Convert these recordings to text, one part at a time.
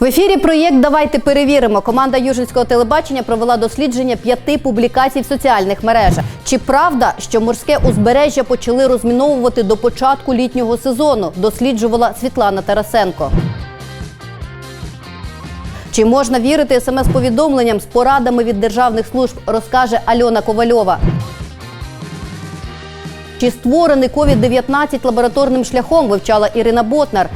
В ефірі проєкт Давайте перевіримо. Команда Южницького телебачення провела дослідження п'яти публікацій в соціальних мережах. Чи правда, що морське узбережжя почали розміновувати до початку літнього сезону? Досліджувала Світлана Тарасенко. Чи можна вірити смс-повідомленням з порадами від державних служб, розкаже Альона Ковальова. Чи створений COVID-19 лабораторним шляхом, вивчала Ірина Ботнар.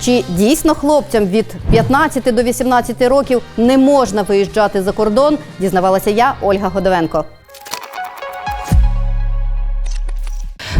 Чи дійсно хлопцям від 15 до 18 років не можна виїжджати за кордон? Дізнавалася я, Ольга Годовенко.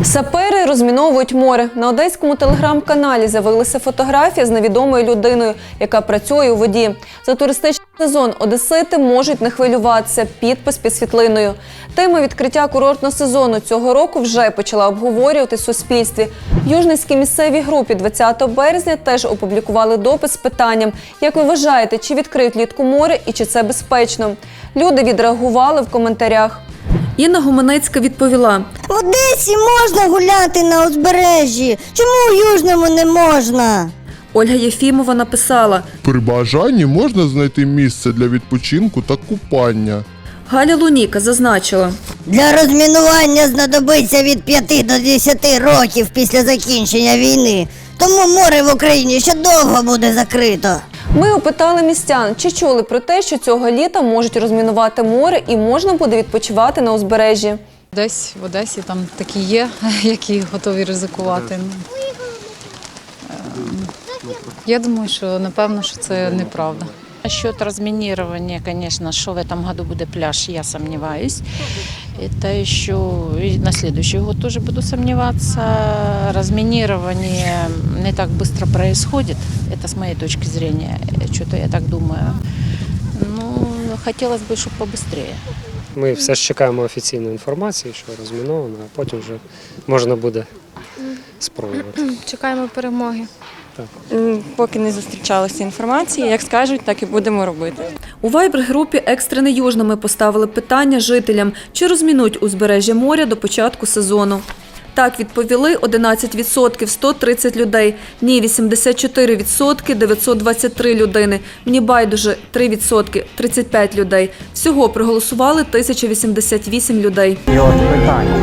Сапери розміновують море. На одеському телеграм-каналі з'явилася фотографія з невідомою людиною, яка працює у воді. За туристичний сезон одесити можуть не хвилюватися. Підпис під світлиною. Тема відкриття курортного сезону цього року вже почала обговорювати в суспільстві. Южницькій місцевій групі 20 березня теж опублікували допис з питанням: як ви вважаєте, чи відкриють літку море і чи це безпечно? Люди відреагували в коментарях. Інна Гуменецька відповіла: В Одесі можна гуляти на узбережжі. Чому у Южному не можна? Ольга Єфімова написала: При бажанні можна знайти місце для відпочинку та купання. Галя Луніка зазначила. Для розмінування знадобиться від 5 до 10 років після закінчення війни. Тому море в Україні ще довго буде закрито. Ми опитали містян, чи чули про те, що цього літа можуть розмінувати море і можна буде відпочивати на узбережжі. Десь в Одесі там такі є, які готові ризикувати. Ну, ем, Я думаю, що напевно, що це неправда. Насчет разминирования, конечно, что в этом году будет пляж, я сомневаюсь. Это еще и на следующий год тоже буду сомневаться. Разминирование не так быстро происходит, это с моей точки зрения, что-то я так думаю. Ну, хотелось бы, чтобы побыстрее. Ми все ж чекаємо офіційної інформації, що розміновано, а потім вже можна буде спробувати. Чекаємо перемоги. М, Поки не зустрічалася інформації, як скажуть, так і будемо робити. У вайбер-групі «Екстрене Южне» ми поставили питання жителям, чи розмінуть узбережжя моря до початку сезону. Так відповіли 11% – 130 людей. Ні, 84% – 923 людини. Мені байдуже 3% – 35 людей. Всього проголосували 1088 людей. І от питання.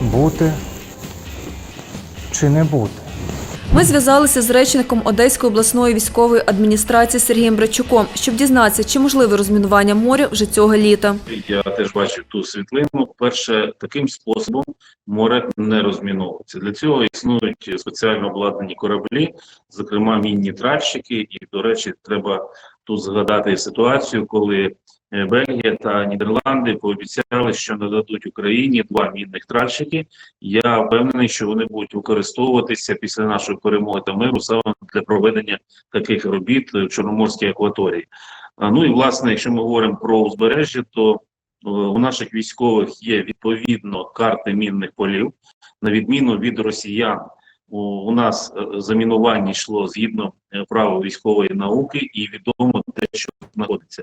Бути чи не бути? Ми зв'язалися з речником Одеської обласної військової адміністрації Сергієм Брачуком, щоб дізнатися, чи можливе розмінування моря вже цього літа. Я теж бачив ту світлину. Перше, таким способом море не розміновується. Для цього існують спеціально обладнані кораблі, зокрема мінні тральщики. І, до речі, треба тут згадати ситуацію, коли е, Бельгія та Нідерланди пообіцяли, що нададуть Україні два мінних тральщики. Я впевнений, що вони будуть використовуватися після нашої перемоги та миру саме для проведення таких робіт в Чорноморській акваторії. Ну і власне, якщо ми говоримо про узбережжя, то е, у наших військових є відповідно карти мінних полів, на відміну від росіян. У, нас е, замінування йшло згідно е, правил військової науки, і відомо де що знаходиться.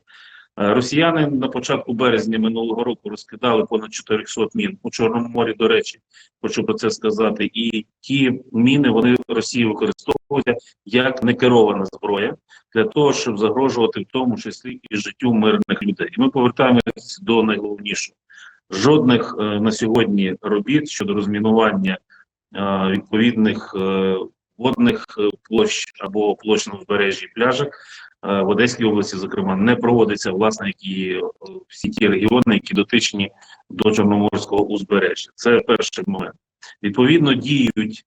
Е, Росіяни на початку березня минулого року розкидали понад 400 мін у Чорному морі. До речі, хочу про це сказати. І ті міни вони Росії використовують як некерована зброя для того, щоб загрожувати в тому числі і життю мирних людей. І ми повертаємося до найголовнішого: жодних е, на сьогодні робіт щодо розмінування відповідних е, водних е, площ або площ на узбережжі пляжах е, в Одеській області, зокрема, не проводиться власне які е, всі ті регіони, які дотичні до Чорноморського узбережжя. Це перший момент. Відповідно, діють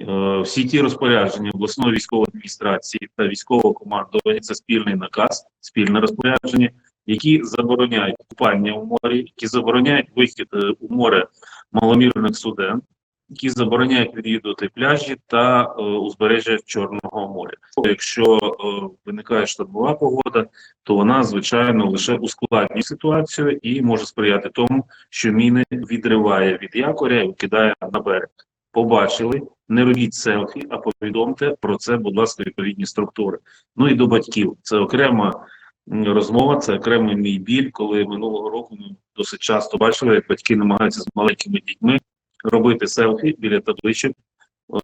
е, всі ті розпорядження обласної військової адміністрації та військового командування. Це спільний наказ, спільне розпорядження, які забороняють купання у морі, які забороняють вихід е, у море маломірних суден, які забороняють відвідувати пляжі та е, узбережжя Чорного моря. Якщо е, виникає штормова погода, то вона звичайно лише ускладнює ситуацію і може сприяти тому, що міни відриває від якоря і викидає на берег. Побачили, не робіть селфі, а повідомте про це, будь ласка, відповідні структури. Ну і до батьків. Це окрема розмова, це окремий мій біль, коли минулого року ми досить часто бачили, як батьки намагаються з маленькими дітьми робити селфі біля табличок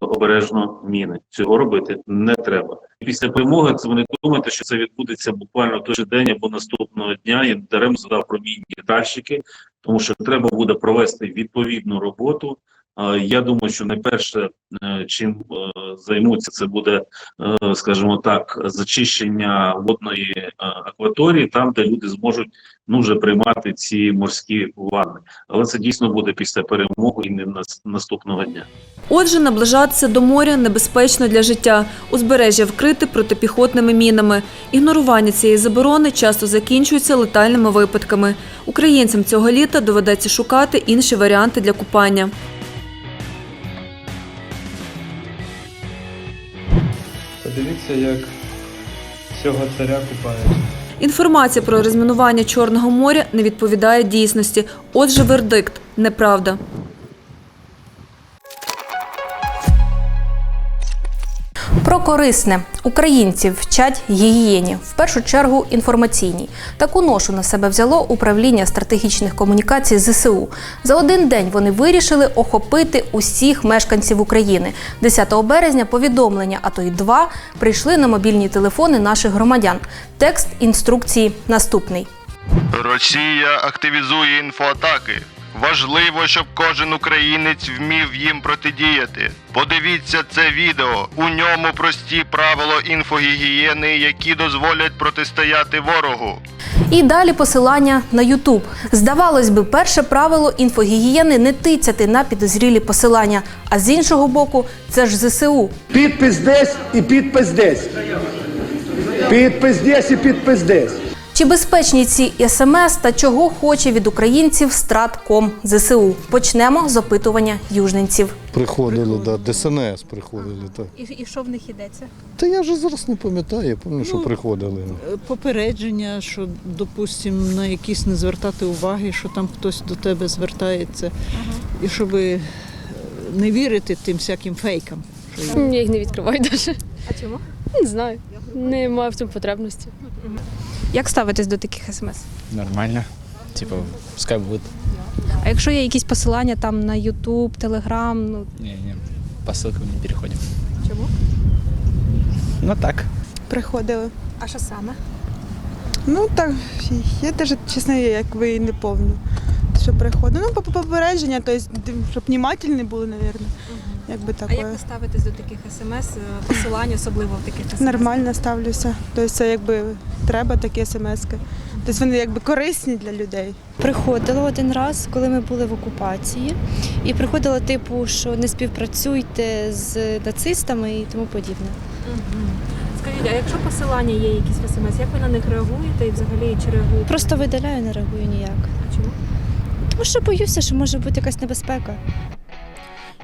обережно міни. Цього робити не треба. Після перемоги це вони думаєте, що це відбудеться буквально той же день або наступного дня. Я дарем задав про мінні дальщики, тому що треба буде провести відповідну роботу. Я думаю, що найперше, е, чим е, займуться, це буде, е, скажімо так, зачищення водної акваторії, там, де люди зможуть ну вже приймати ці морські ванни. Але це дійсно буде після перемоги і не наступного дня. Отже, наближатися до моря небезпечно для життя. Узбережжя вкрите протипіхотними мінами. Ігнорування цієї заборони часто закінчується летальними випадками. Українцям цього літа доведеться шукати інші варіанти для купання. Подивіться, як цього царя купають. Інформація про розмінування Чорного моря не відповідає дійсності. Отже, вердикт неправда. Про корисне українців вчать гігієні, в першу чергу інформаційній. Таку ношу на себе взяло управління стратегічних комунікацій ЗСУ. За один день вони вирішили охопити усіх мешканців України. 10 березня повідомлення, а то й два, прийшли на мобільні телефони наших громадян. Текст інструкції наступний. Росія активізує інфоатаки. Важливо, щоб кожен українець вмів їм протидіяти. Подивіться це відео. У ньому прості правила інфогігієни, які дозволять протистояти ворогу. І далі посилання на YouTube. Здавалось би, перше правило інфогігієни не тицяти на підозрілі посилання. А з іншого боку, це ж ЗСУ. Підпис десь і підпис десь. Підпис десь і підпис десь. Чи безпечні ці смс та чого хоче від українців Стратком ЗСУ? Почнемо з опитування южненців. Приходили, да, ДСНС приходили. Так. І, і що в них йдеться? Та я вже зараз не пам'ятаю, я пам'ятаю, що Ну, приходили. Попередження, що, допустимо, на якісь не звертати уваги, що там хтось до тебе звертається, і щоб не вірити тим всяким фейкам. що. Я їх не відкриваю навіть. А чому? Не знаю. Немає в цьому потребності. Як ставитесь до таких смс? Нормально. Типу, пускай буде. А якщо є якісь посилання там на YouTube, Telegram, ну Ні, ні. По ссылкам не переходимо. чому? Ну так. Приходили. А що саме? Ну так, я теж, чесно, якби не пам'ятаю, що приходить. Ну, по попередження, тобто, щоб внимательні були, мабуть. Якби А як ви ставитесь до таких смс, посилань, особливо в таких смс? Нормально ставлюся. Тобто це якби треба такі смски. Тобто вони якби корисні для людей. Приходила один раз, коли ми були в окупації, і приходила типу, що не співпрацюйте з нацистами і тому подібне. Скажіть, а якщо посилання є якісь в смс, як ви на них реагуєте і взагалі чи реагуєте? Просто видаляю, не реагую ніяк. А чому? Тому що боюся, що може бути якась небезпека.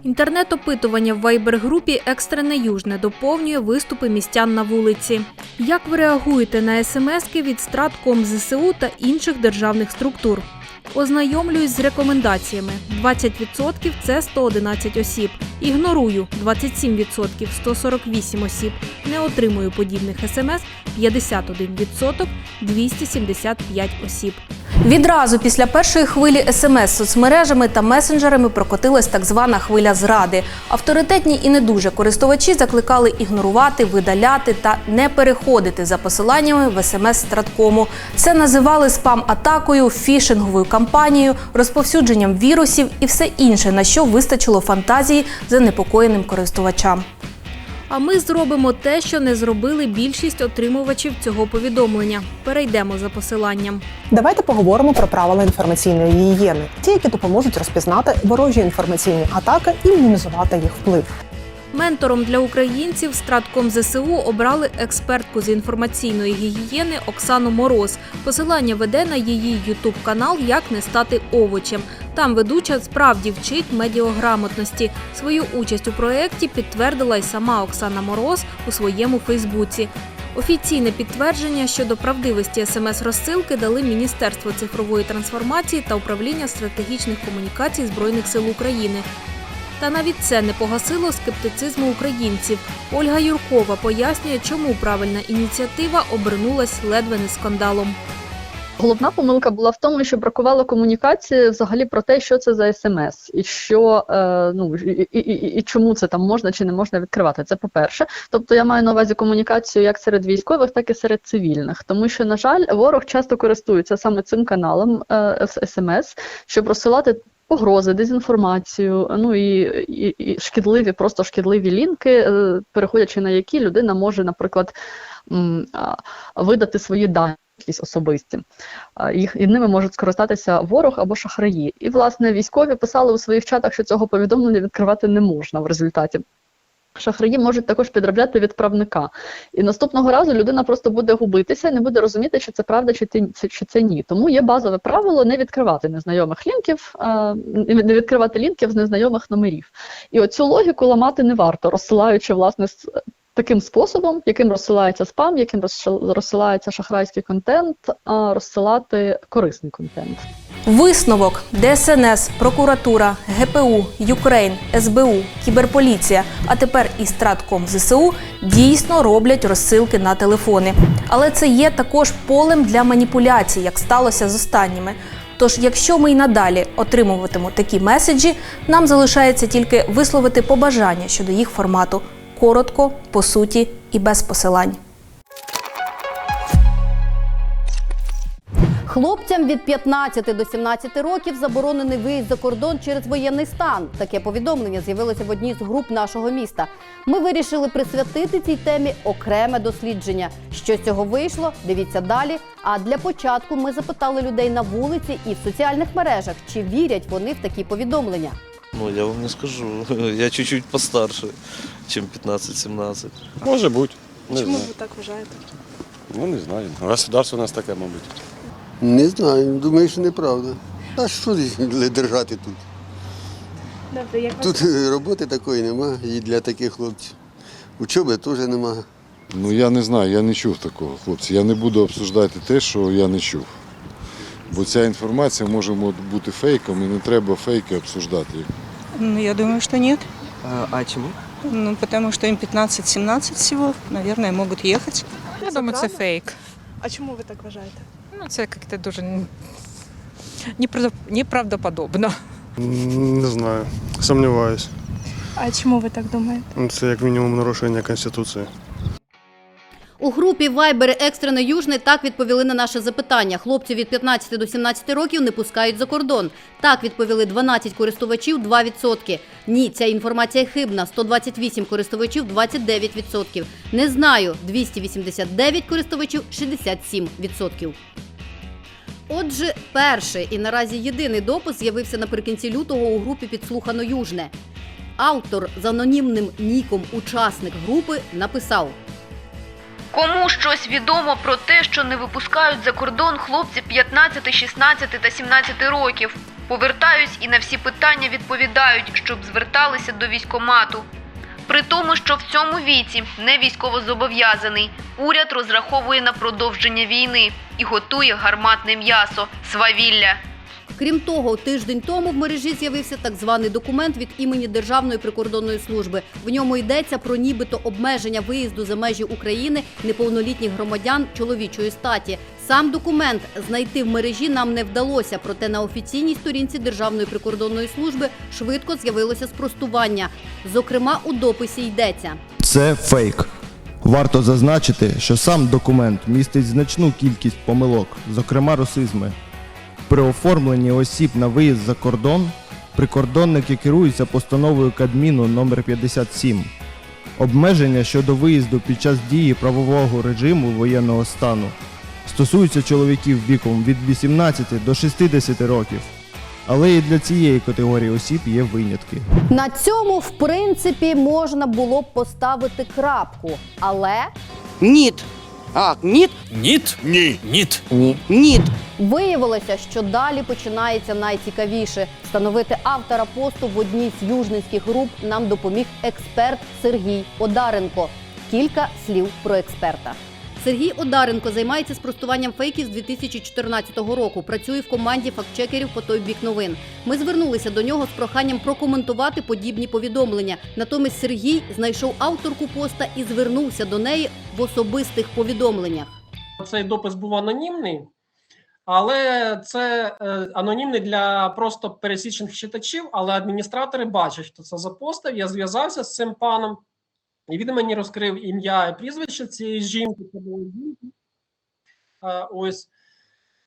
Інтернет-опитування в вайбер-групі Екстрене Южне доповнює виступи містян на вулиці. Як ви реагуєте на смски від Стратком ЗСУ та інших державних структур? Ознайомлююсь з рекомендаціями. 20% – це 111 осіб. Ігнорую 27% – 148 осіб. Не отримую подібних смс 51% – 275 осіб. Відразу після першої хвилі смс соцмережами та месенджерами прокотилась так звана хвиля зради. Авторитетні і не дуже користувачі закликали ігнорувати, видаляти та не переходити за посиланнями в смс страткому. Це називали спам-атакою, фішинговою кампанією, розповсюдженням вірусів і все інше, на що вистачило фантазії занепокоєним користувачам. А ми зробимо те, що не зробили більшість отримувачів цього повідомлення. Перейдемо за посиланням. Давайте поговоримо про правила інформаційної гігієни, ті, які допоможуть розпізнати ворожі інформаційні атаки і мінімізувати їх вплив. Ментором для українців Стратком ЗСУ обрали експертку з інформаційної гігієни Оксану Мороз. Посилання веде на її ютуб канал Як не стати овочем. Там ведуча справді вчить медіаграмотності. Свою участь у проєкті підтвердила й сама Оксана Мороз у своєму Фейсбуці. Офіційне підтвердження щодо правдивості смс-розсилки дали Міністерство цифрової трансформації та управління стратегічних комунікацій Збройних сил України. Та навіть це не погасило скептицизму українців. Ольга Юркова пояснює, чому правильна ініціатива обернулась ледве не скандалом. Головна помилка була в тому, що бракувало комунікації взагалі про те, що це за смс, і що е, ну і, і, і, і чому це там можна чи не можна відкривати. Це по-перше. Тобто я маю на увазі комунікацію як серед військових, так і серед цивільних. Тому що, на жаль, ворог часто користується саме цим каналом е, смс, щоб розсилати. Погрози, дезінформацію, ну і, і, і шкідливі, просто шкідливі лінки, е, переходячи на які людина може, наприклад, видати свої дані якісь особисті. Їх і ними можуть скористатися ворог або шахраї. І власне військові писали у своїх чатах, що цього повідомлення відкривати не можна в результаті. Шахраї можуть також підробляти відправника. І наступного разу людина просто буде губитися і не буде розуміти, чи це правда, чи ти чи, це ні. Тому є базове правило не відкривати незнайомих лінків, не відкривати лінків з незнайомих номерів. І оцю логіку ламати не варто, розсилаючи власне таким способом, яким розсилається спам, яким розсилається шахрайський контент, розсилати корисний контент. Висновок ДСНС, прокуратура, ГПУ, Юкрейн, СБУ, Кіберполіція, а тепер і Стратком ЗСУ дійсно роблять розсилки на телефони. Але це є також полем для маніпуляцій, як сталося з останніми. Тож, якщо ми й надалі отримуватимемо такі меседжі, нам залишається тільки висловити побажання щодо їх формату коротко, по суті і без посилань. Хлопцям від 15 до 17 років заборонений виїзд за кордон через воєнний стан. Таке повідомлення з'явилося в одній з груп нашого міста. Ми вирішили присвятити цій темі окреме дослідження. Що з цього вийшло? Дивіться далі. А для початку ми запитали людей на вулиці і в соціальних мережах, чи вірять вони в такі повідомлення. Ну, я вам не скажу. Я чуть-чуть постарше, чем 15-17. Може бути. Не Чому знаю. ви так вважаєте? Ну не знаю. Государство у нас таке, мабуть. Не знаю, думаю, що неправда. А що держати тут? Добре, як Тут роботи такої нема і для таких хлопців. Учоби теж нема. Ну я не знаю, я не чув такого, хлопці. Я не буду обсуждати те, що я не чув. Бо ця інформація може бути фейком і не треба фейки обсуждати. Ну, я думаю, что нет. А, почему? Ну, потому что им 15-17 всего, наверное, могут ехать. Я думаю, це фейк. А чому ви так вважаєте? Ну, це як-то дуже неправдоподобно. Не знаю. Сумніваюсь. А чому ви так думаєте? Це як мінімум нарушення Конституції. У групі Viber Екстрено Южний так відповіли на наше запитання. Хлопців від 15 до 17 років не пускають за кордон. Так відповіли 12 користувачів, 2%. Ні, ця інформація хибна. 128 користувачів, 29%. Не знаю, 289 користувачів, 67%. Отже, перший і наразі єдиний допис з'явився наприкінці лютого у групі Підслухано Южне. Автор з анонімним ніком учасник групи написав. Кому щось відомо про те, що не випускають за кордон хлопці 15, 16 та 17 років. Повертаюсь і на всі питання відповідають, щоб зверталися до військомату. При тому, що в цьому віці не військовозобов'язаний, уряд розраховує на продовження війни і готує гарматне м'ясо свавілля. Крім того, тиждень тому в мережі з'явився так званий документ від імені Державної прикордонної служби. В ньому йдеться про нібито обмеження виїзду за межі України неповнолітніх громадян чоловічої статі. Сам документ знайти в мережі нам не вдалося, проте на офіційній сторінці Державної прикордонної служби швидко з'явилося спростування. Зокрема, у дописі йдеться. Це фейк. Варто зазначити, що сам документ містить значну кількість помилок, зокрема расизми. При оформленні осіб на виїзд за кордон прикордонники керуються постановою Кабміну номер 57 Обмеження щодо виїзду під час дії правового режиму воєнного стану стосуються чоловіків віком від 18 до 60 років. Але і для цієї категорії осіб є винятки. На цьому, в принципі, можна було б поставити крапку, але Ніт. А, ніт? Ніт? Ні. Ніт. Ні. Ніт. Виявилося, що далі починається найцікавіше. Встановити автора посту в одній з южницьких груп нам допоміг експерт Сергій Одаренко. Кілька слів про експерта. Сергій Одаренко займається спростуванням фейків з 2014 року. Працює в команді фактчекерів по той бік новин. Ми звернулися до нього з проханням прокоментувати подібні повідомлення. Натомість Сергій знайшов авторку поста і звернувся до неї в особистих повідомленнях. Цей допис був анонімний, Але це е, анонімний для просто пересічних читачів, але адміністратори бачать, хто це запостив. Я зв'язався з цим паном, і він мені розкрив ім'я і прізвище цієї жінки. Е, ось.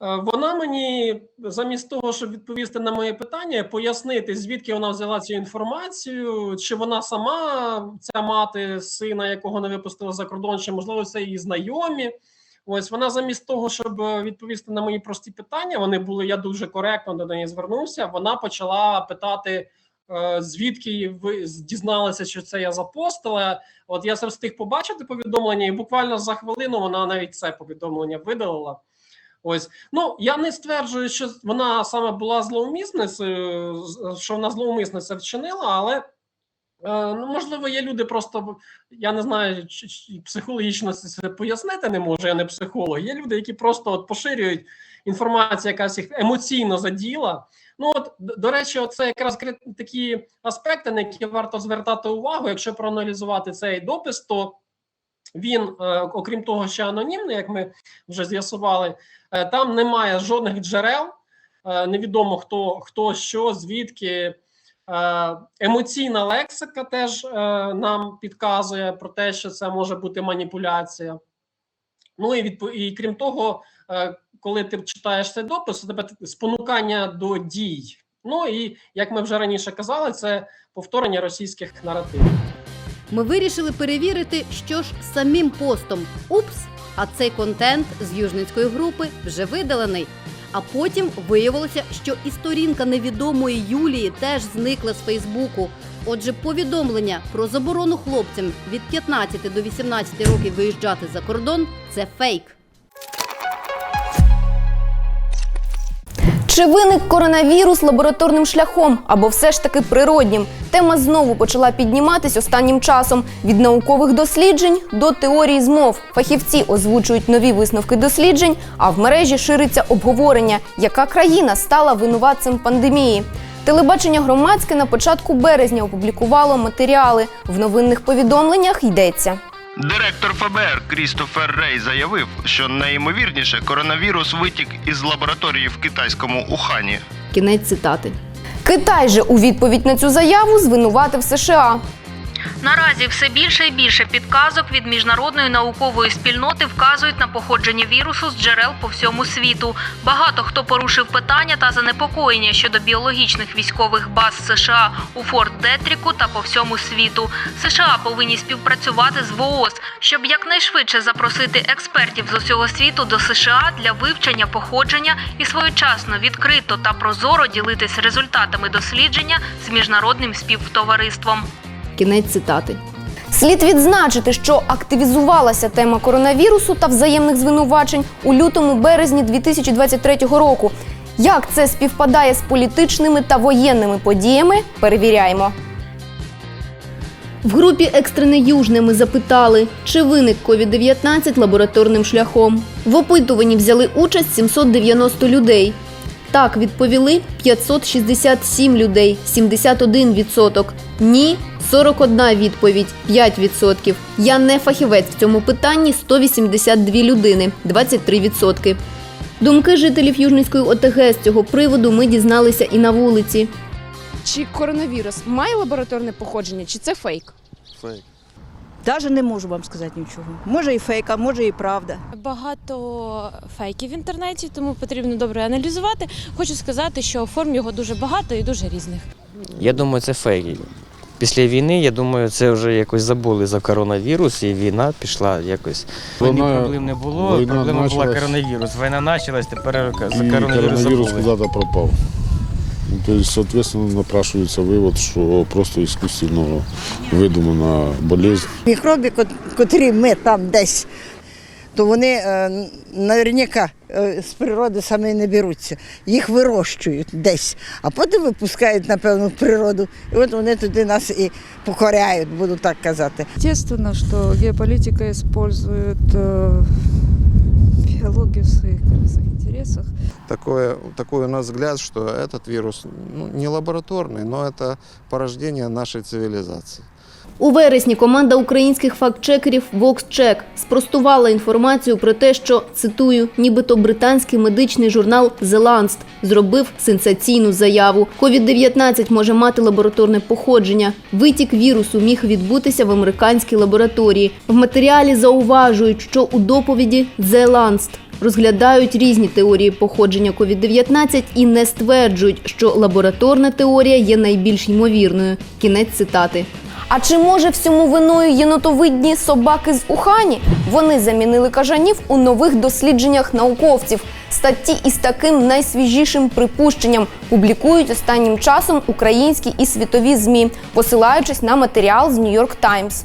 Е, Вона мені замість того, щоб відповісти на моє питання, пояснити, звідки вона взяла цю інформацію, чи вона сама ця мати сина, якого не випустили за кордон, чи можливо це її знайомі. Ось вона замість того, щоб е, відповісти на мої прості питання, вони були я дуже коректно до неї звернувся. Вона почала питати, е, звідки ви дізналися, що це я запостила. От я це встиг побачити повідомлення, і буквально за хвилину вона навіть це повідомлення видалила. Ось ну я не стверджую, що вона саме була зловмисницею, що вона зловмисницею вчинила, але ну можливо є люди, просто я не знаю, психологічно це пояснити не можу. Я не психолог. Є люди, які просто от поширюють інформацію, якась їх емоційно заділа. Ну от до речі, це якраз такі аспекти, на які варто звертати увагу. Якщо проаналізувати цей допис, то він, е, окрім того, що анонімний, як ми вже з'ясували, е, там немає жодних джерел. е, Невідомо хто, хто що, звідки. Е, Емоційна лексика теж е, нам підказує про те, що це може бути маніпуляція. Ну і відпо- і крім того, е, коли ти читаєш цей допис, у тебе спонукання до дій. Ну і як ми вже раніше казали, це повторення російських наративів. Ми вирішили перевірити, що ж самим постом. Упс, а цей контент з южницької групи вже видалений. А потім виявилося, що і сторінка невідомої Юлії теж зникла з Фейсбуку. Отже, повідомлення про заборону хлопцям від 15 до 18 років виїжджати за кордон це фейк. Чи виник коронавірус лабораторним шляхом або все ж таки природнім? Тема знову почала підніматись останнім часом від наукових досліджень до теорії змов. Фахівці озвучують нові висновки досліджень, а в мережі шириться обговорення, яка країна стала винуватцем пандемії. Телебачення громадське на початку березня опублікувало матеріали. В новинних повідомленнях йдеться. Директор ФБР Крістофер Рей заявив, що найімовірніше коронавірус витік із лабораторії в китайському Ухані. Кінець цитати. Китай же у відповідь на цю заяву звинуватив США. Наразі все більше і більше підказок від міжнародної наукової спільноти вказують на походження вірусу з джерел по всьому світу. Багато хто порушив питання та занепокоєння щодо біологічних військових баз США у Форт Детріку та по всьому світу. США повинні співпрацювати з ВООЗ, щоб якнайшвидше запросити експертів з усього світу до США для вивчення походження і своєчасно відкрито та прозоро ділитись результатами дослідження з міжнародним співтовариством. Кінець цитати. Слід відзначити, що активізувалася тема коронавірусу та взаємних звинувачень у лютому-березні 2023 року. Як це співпадає з політичними та воєнними подіями, перевіряємо. В групі Екстрене Южне ми запитали, чи виник COVID-19 лабораторним шляхом. В опитуванні взяли участь 790 людей. Так відповіли 567 людей, 71%. Ні 41 відповідь, 5%. Я не фахівець в цьому питанні 182 людини, 23%. Думки жителів Южницької ОТГ з цього приводу ми дізналися і на вулиці. Чи коронавірус має лабораторне походження, чи це фейк? Фейк. Даже не можу вам сказати нічого. Може і фейк, а може і правда. Багато фейків в інтернеті, тому потрібно добре аналізувати. Хочу сказати, що форм його дуже багато і дуже різних. Я думаю, це фейк. Після війни, я думаю, це вже якось забули за коронавірус, і війна пішла якось. Війни Вона- проблем не було, війна проблема була коронавірус. Війна почалась, тепер за И коронавірус коронавирус забули. куда-то пропал. Ну, соответственно, напрашивается вывод, что просто искусственно выдумана болезнь. Мікроби, котрі ми там десь, то вони е, наверняка е, з природи саме не беруться. Їх вирощують десь, а потім випускають, напевно, в природу. І от вони туди нас і покоряють, буду так казати. Естественно, что геополитика использует э, биологию в своих корыстных интересах. Такое, такой у нас взгляд, что этот вирус ну, не лабораторный, но это порождение нашей цивилизации. У вересні команда українських фактчекерів VoxCheck спростувала інформацію про те, що цитую, нібито британський медичний журнал The Lancet зробив сенсаційну заяву. COVID-19 може мати лабораторне походження. Витік вірусу міг відбутися в американській лабораторії. В матеріалі зауважують, що у доповіді The Lancet розглядають різні теорії походження COVID-19 і не стверджують, що лабораторна теорія є найбільш ймовірною. Кінець цитати. А чи може всьому виною єнотовидні собаки з Ухані? Вони замінили кажанів у нових дослідженнях науковців. Статті із таким найсвіжішим припущенням публікують останнім часом українські і світові змі, посилаючись на матеріал з York Times.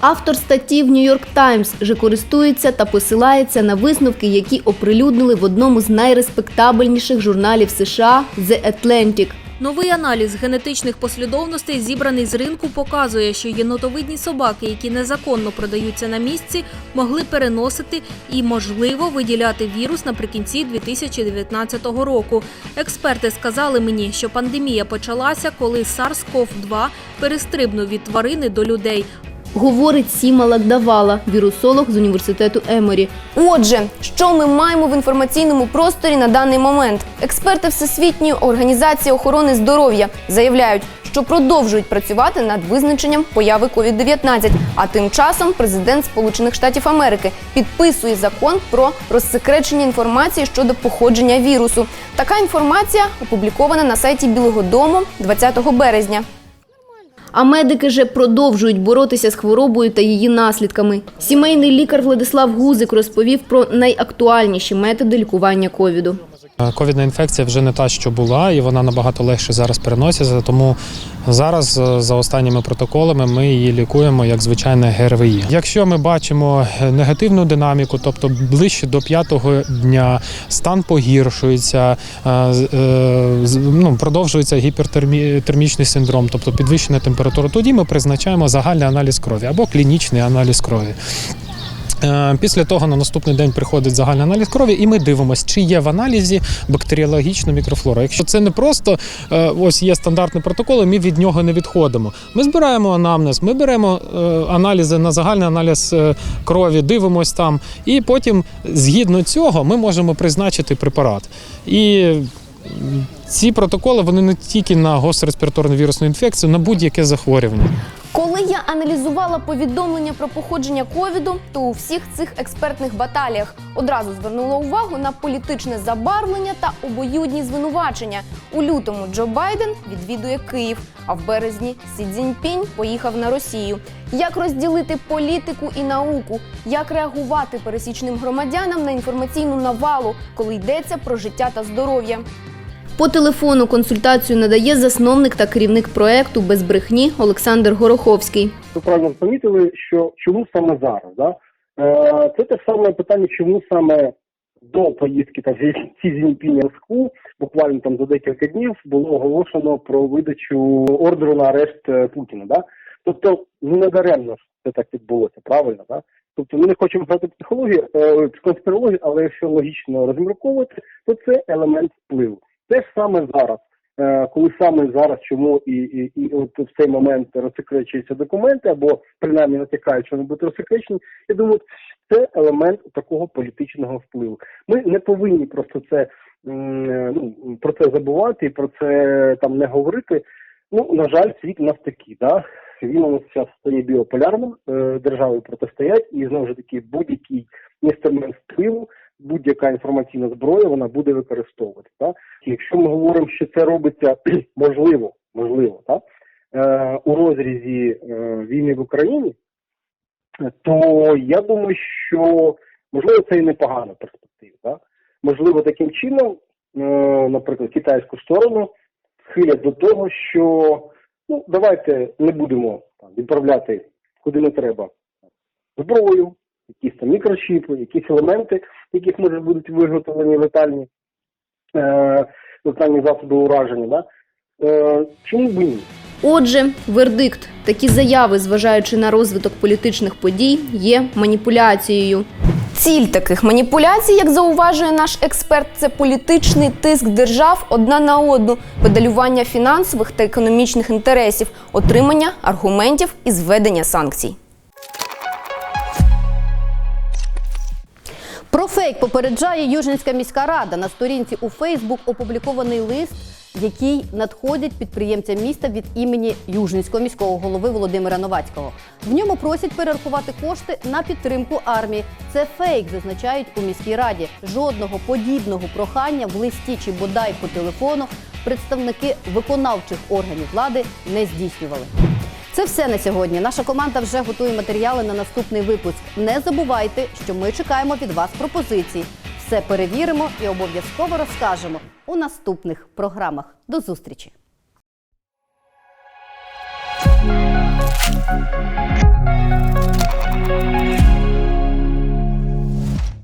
Автор статті в York Times же користується та посилається на висновки, які оприлюднили в одному з найреспектабельніших журналів США The Atlantic. Новий аналіз генетичних послідовностей, зібраний з ринку, показує, що єнотовидні собаки, які незаконно продаються на місці, могли переносити і, можливо, виділяти вірус наприкінці 2019 року. Експерти сказали мені, що пандемія почалася, коли SARS-CoV-2 перестрибнув від тварини до людей. Говорить Сіма Лагдавала, вірусолог з університету Еморі. Отже, що ми маємо в інформаційному просторі на даний момент? Експерти Всесвітньої організації охорони здоров'я заявляють, що продовжують працювати над визначенням появи COVID-19. А тим часом президент Сполучених Штатів Америки підписує закон про розсекречення інформації щодо походження вірусу. Така інформація опублікована на сайті Білого Дому 20 березня. А медики же продовжують боротися з хворобою та її наслідками. Сімейний лікар Владислав Гузик розповів про найактуальніші методи лікування ковіду. Ковідна інфекція вже не та, що була, і вона набагато легше зараз переноситься. Тому зараз, е, за останніми протоколами, ми її лікуємо як звичайне ГРВІ. Якщо ми бачимо негативну динаміку, тобто ближче до п'ятого дня стан погіршується, е, е, ну, продовжується гіпертермічний синдром, тобто підвищена температура, тоді ми призначаємо загальний аналіз крові або клінічний аналіз крові. Е, Після того на наступний день приходить загальний аналіз крові, і ми дивимося, чи є в аналізі бактеріологічна мікрофлора. Якщо це не просто е, ось є стандартний протокол, і ми від нього не відходимо. Ми збираємо анамнез, ми беремо е, аналізи на загальний аналіз крові, дивимось там, і потім згідно цього ми можемо призначити препарат. І ці протоколи вони не тільки на гостру респіраторну вірусну інфекцію, на будь-яке захворювання. Коли я аналізувала повідомлення про походження ковіду, то у всіх цих експертних баталіях одразу звернула увагу на політичне забарвлення та обоюдні звинувачення. У лютому Джо Байден відвідує Київ, а в березні Сі Цзіньпінь поїхав на Росію. Як розділити політику і науку? Як реагувати пересічним громадянам на інформаційну навалу, коли йдеться про життя та здоров'я? По телефону консультацію надає засновник та керівник проекту без брехні Олександр Гороховський. Ви правильно помітили, що чому саме зараз? Да? Е, це те саме питання, чому саме до поїздки та Сі Цзіньпіня Москву, буквально там за декілька днів було оголошено про видачу ордеру на арешт е, Путіна. Да? Тобто, ну не даремно це так відбулося, правильно? Да? Тобто ми не хочемо грати психологію, е, конспірологію, але якщо логічно розмірковувати, то це елемент впливу. Те ж саме зараз. Е, коли саме зараз чому і, і, і от в цей момент розсекречуються документи, або принаймні натякають, що вони будуть розсекречені, я думаю, це елемент такого політичного впливу. Ми не повинні просто це ну про це забувати і про це там не говорити. Ну на жаль, світ у нас такий, да. Він у нас зараз стає біополярним, е, держави протистоять, і знову ж таки будь-який інструмент впливу будь-яка інформаційна зброя вона буде використовувати. Якщо ми говоримо, що це робиться можливо, можливо, так? Е, у розрізі е, війни в Україні, то я думаю, що можливо це і непогана перспектива. Так? Можливо, таким чином, е, наприклад, китайську сторону схилять до того, що ну давайте не будемо відправляти куди не треба зброю, якісь там мікрочіпи, якісь елементи, яких може будуть виготовлені летальні, е, летальні засоби ураження. Да? Е, чому б ні? Отже, вердикт, такі заяви, зважаючи на розвиток політичних подій, є маніпуляцією. Ціль таких маніпуляцій, як зауважує наш експерт, це політичний тиск держав одна на одну, педалювання фінансових та економічних інтересів, отримання аргументів і зведення санкцій. Фейк попереджає Южинська міська рада. На сторінці у Фейсбук опублікований лист, який надходять підприємцям міста від імені Южинського міського голови Володимира Новацького. В ньому просять перерахувати кошти на підтримку армії. Це фейк, зазначають у міській раді. Жодного подібного прохання в листі чи бодай по телефону представники виконавчих органів влади не здійснювали. Це все на сьогодні. Наша команда вже готує матеріали на наступний випуск. Не забувайте, що ми чекаємо від вас пропозицій. Все перевіримо і обов'язково розкажемо у наступних програмах. До зустрічі!